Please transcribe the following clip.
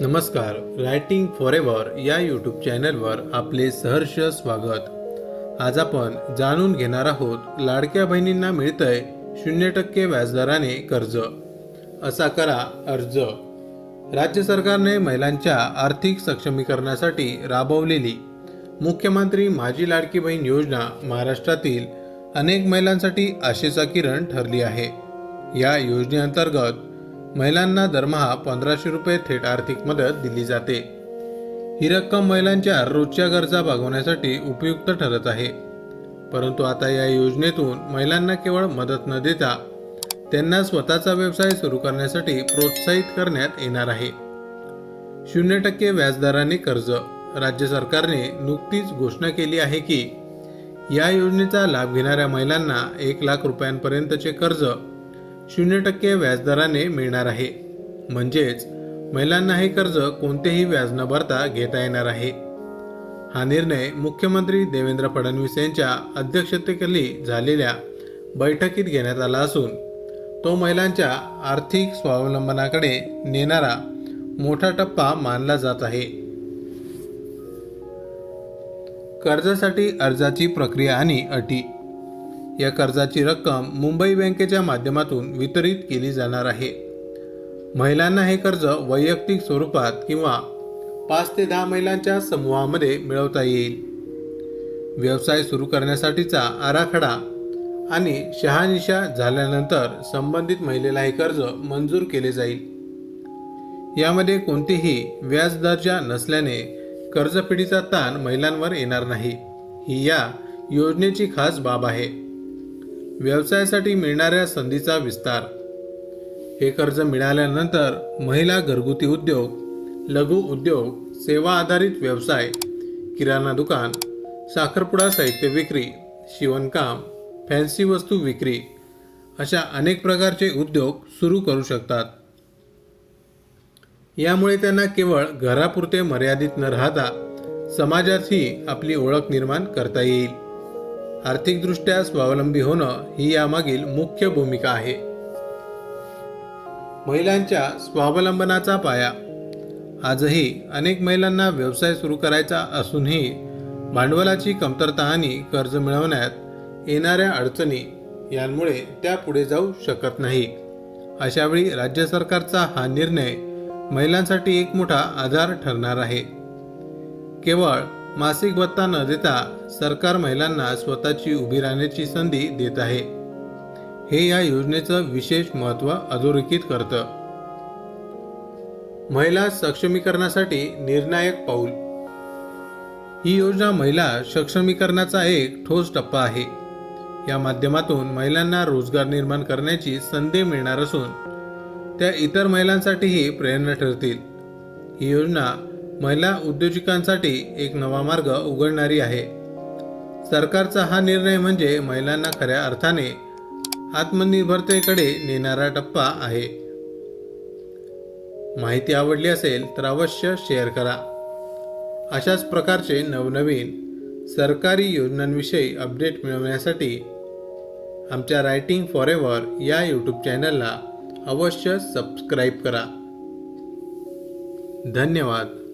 नमस्कार writing for ever या YouTube चॅनलवर आपले सहर्ष स्वागत. आज आपण जाणून घेणार आहोत लाडक्या बहिणींना मिळतंय शून्य टक्के व्याजदराने कर्ज. असा करा अर्ज. राज्य सरकारने महिलांच्या आर्थिक सक्षमीकरणासाठी राबवलेली मुख्यमंत्री माझी लाडकी बहीण योजना महाराष्ट्रातील अनेक महिलांसाठी आशेचा किरण ठरली आहे. या योजनेअंतर्गत महिलांना दरमहा पंधराशे रुपये थेट आर्थिक मदत दिली जाते. ही रक्कम महिलांच्या रोजच्या गरजा भागवण्यासाठी उपयुक्त ठरत आहे. परंतु आता या योजनेतून महिलांना केवळ मदत न देता त्यांना स्वतःचा व्यवसाय सुरू करण्यासाठी प्रोत्साहित करण्यात येणार आहे. शून्य टक्के व्याजदराने कर्ज. राज्य सरकारने नुकतीच घोषणा केली आहे की या योजनेचा लाभ घेणाऱ्या महिलांना एक लाख रुपयांपर्यंतचे कर्ज शून्य टक्के व्याजदराने मिळणार आहे. म्हणजेच महिलांना हे कर्ज कोणतेही व्याज न भरता घेता येणार आहे. हा निर्णय मुख्यमंत्री देवेंद्र फडणवीस यांच्या अध्यक्षतेखाली झालेल्या बैठकीत घेण्यात आला असून तो महिलांच्या आर्थिक स्वावलंबनाकडे नेणारा मोठा टप्पा मानला जात आहे. कर्जासाठी अर्जाची प्रक्रिया आणि अटी या कर्जाची रक्कम मुंबई बँकेच्या माध्यमातून वितरित केली जाणार आहे. महिलांना हे कर्ज वैयक्तिक स्वरूपात किंवा पाच ते दहा महिलांच्या समूहामध्ये मिळवता येईल. व्यवसाय सुरू करण्यासाठीचा आराखडा आणि शहानिशा झाल्यानंतर संबंधित महिलेला हे कर्ज मंजूर केले जाईल. यामध्ये कोणतीही व्याज दर्जा नसल्याने कर्जफेडीचा ताण महिलांवर येणार नाही. ही या योजनेची खास बाब आहे. व्यवसायासाठी मिळणाऱ्या संधीचा विस्तार. हे कर्ज मिळाल्यानंतर महिला घरगुती उद्योग लघु उद्योग सेवा आधारित व्यवसाय किराणा दुकान साखरपुडा साहित्य विक्री शिवणकाम फॅन्सी वस्तू विक्री अशा अनेक प्रकारचे उद्योग सुरू करू शकतात. यामुळे त्यांना केवळ घरापुरते मर्यादित न राहता समाजातही आपली ओळख निर्माण करता येईल. आर्थिकदृष्ट्या स्वावलंबी होणं ही यामागील मुख्य भूमिका आहे. महिलांच्या स्वावलंबनाचा पाया. आजही अनेक महिलांना व्यवसाय सुरू करायचा असूनही भांडवलाची कमतरता आणि कर्ज मिळवण्यात येणाऱ्या अडचणी यांमुळे त्या पुढे जाऊ शकत नाही. अशावेळी राज्य सरकारचा हा निर्णय महिलांसाठी एक मोठा आधार ठरणार आहे. केवळ मासिक भत्ता न देता सरकार महिलांना स्वतःची उभी राहण्याची संधी देत आहे. हे या योजनेचं विशेष महत्त्व अधोरेखित करतं. महिला सक्षमीकरणासाठी निर्णायक पाऊल. ही योजना महिला सक्षमीकरणाचा एक ठोस टप्पा आहे. या माध्यमातून महिलांना रोजगार निर्माण करण्याची संधी मिळणार असून त्या इतर महिलांसाठीही प्रेरणा ठरतील. ही योजना महिला उद्योजकांसाठी एक नवा मार्ग उघडणारी आहे. सरकारचा हा निर्णय म्हणजे महिलांना खऱ्या अर्थाने आत्मनिर्भरतेकडे नेणारा टप्पा आहे. माहिती आवडली असेल तर अवश्य शेअर करा. अशाच प्रकारचे नवनवीन सरकारी योजनांविषयी अपडेट मिळवण्यासाठी आमच्या रायटिंग फॉर एव्हर या यूट्यूब चॅनलला अवश्य सबस्क्राईब करा. धन्यवाद.